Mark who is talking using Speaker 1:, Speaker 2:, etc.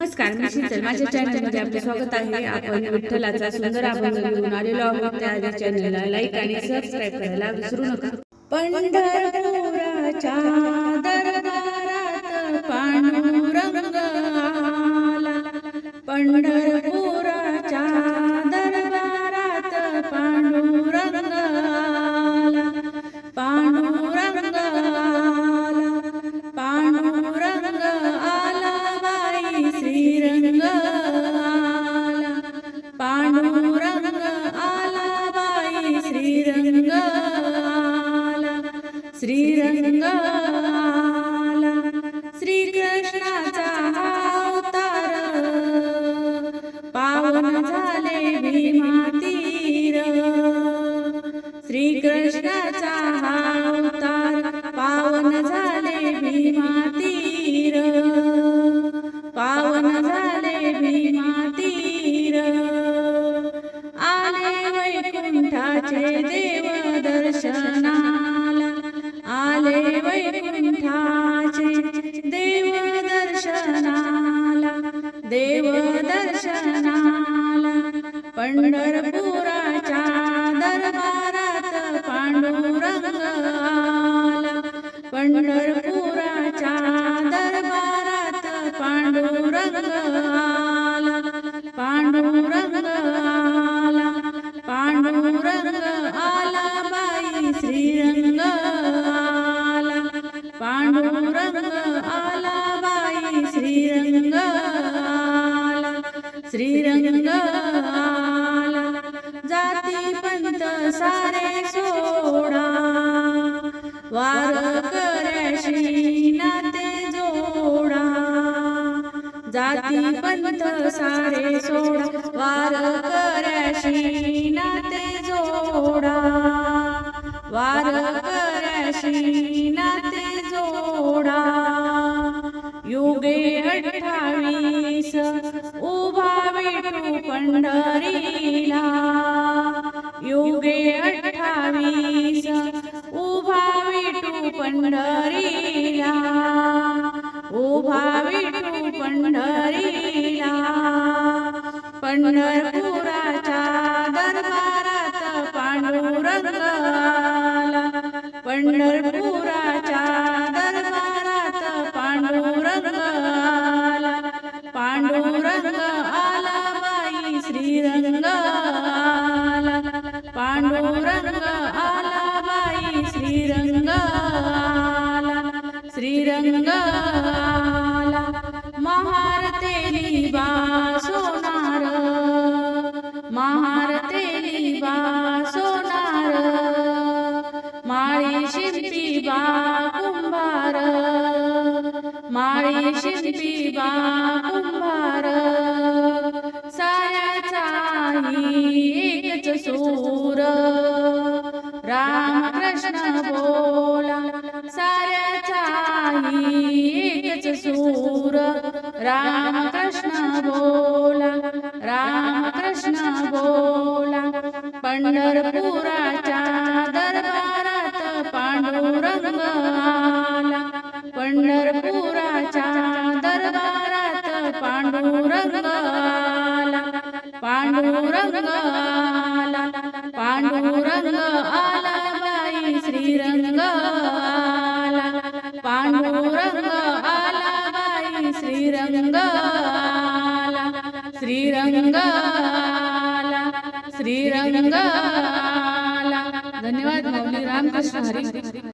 Speaker 1: नमस्कार मी शीतल माझ्या चॅनलमध्ये आपले स्वागत आहे. आपण विठ्ठलाचा सुंदर अभंग घेऊन आलेलो आहोत. त्या चॅनलला लाईक आणि सबस्क्राईब करायला विसरू नका. पंढरपुराच्या दरबारात पांडुरंग आला. श्रीरंग श्रीकृष्णाचा अवतार. पावन झाले भीमातीर. श्रीकृष्णाचा अवतार पावन झाले भीमातीर. पावन झाले भीमातीर. आले वैकुंठाचे वैकुंठाचे देव दर्शनाला देव दर्शनाला पंढरपुराच्या दरबारात पांडुरंग आला पंढरपुराच्या दरबारात पांडुरंग रंग आला बाई श्रीरंग आला श्रीरंग आला जाती पंत सारे सोडा वार करशी नाते जोडा. जाती पंत सारे सोडा वार करशी नाते जोडा. वार करशी युगे अठ्ठावीस उभा विठू पंढरीला. युगे अठ्ठावीस उभा विठू पंढरीला. उभा विठू पंढरीला. पंढरपुराच्या दरबारात पांडुरंग पंढरपूर पांडुरंग आला बाई श्रीरंग आला श्रीरंग आला. महार महारतेली बा सोनार महार महारतेली बा सोनार माळी शिंपी बा कुंभार माळी शिंपी बा कुंभार. कृष्ण बोला साऱ्याचाही सूर. राम कृष्ण बोला राम कृष्ण बोला. पंढरपुराच्या दरबारात पांडुरंग आला. पंढरपुराच्या दरबारात पांडुरंग आला. पांडुरंग आला. पांडुरंग आला. श्रीरंगाला श्रीरंगाला. धन्यवाद माऊली. रामकृष्ण हरी.